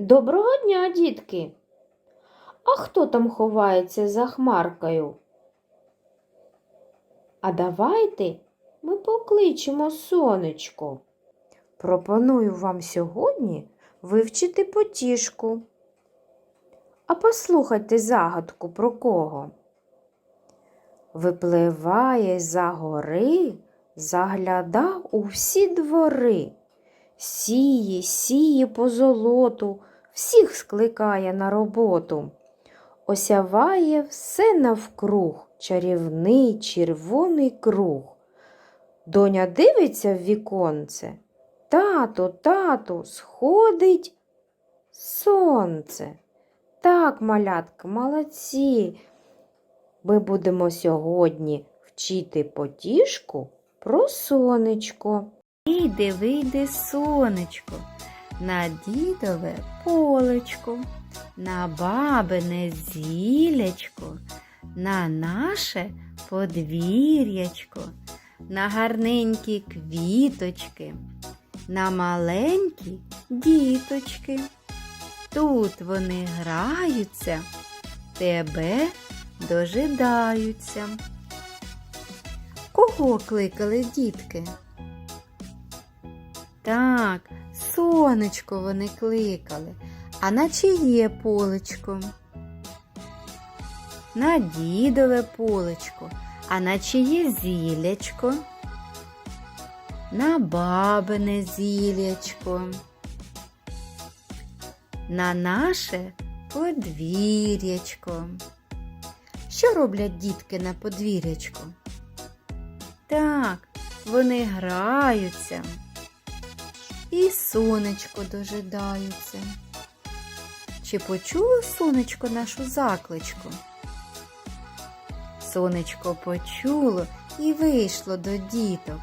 Доброго дня, дітки! А хто там ховається за хмаркою? А давайте ми покличемо сонечко. Пропоную вам сьогодні вивчити потішку. А послухайте загадку про кого. Випливає за гори, заглядав у всі двори. Сіє, сіє по золоту, всіх скликає на роботу. Осяває все навкруг, чарівний червоний круг. Доня дивиться в віконце. Тату, тату, сходить сонце. Так, малятка, молодці. Ми будемо сьогодні вчити потішку про сонечко. Вийде, вийде сонечко, на дідове полечко, на бабине зілячко, на наше подвір'ячко, на гарненькі квіточки, на маленькі діточки. Тут вони граються, тебе дожидаються. Кого кликали дітки? Так, сонечко вони кликали, а на чиє полечко? На дідове полечко, а на чиє зілячко? На бабине зілячко. На наше подвір'ячко. Що роблять дітки на подвір'ячку? Так, вони граються і сонечко дожидаються. Чи почуло сонечко нашу закличку? Сонечко почуло і вийшло до діток.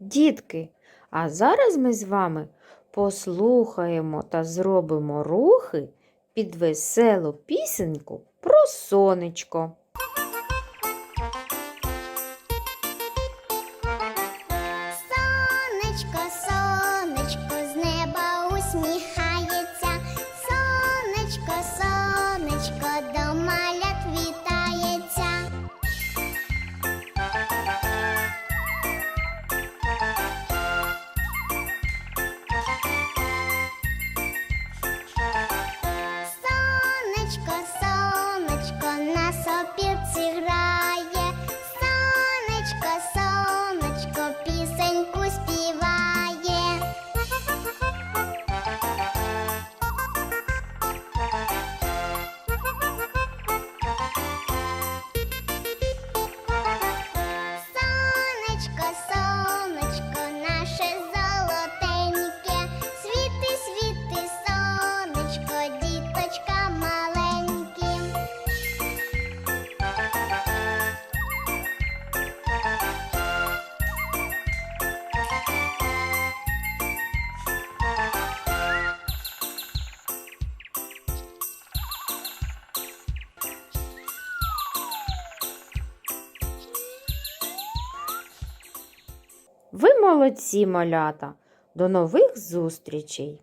Дітки, а зараз ми з вами послухаємо та зробимо рухи під веселу пісеньку про сонечко. Сонечко, сонечко, з неба усміхається. Сонечко, сонечко, до малят вітається. Сонечко, Сонечко, Ви молодці, малята! До нових зустрічей!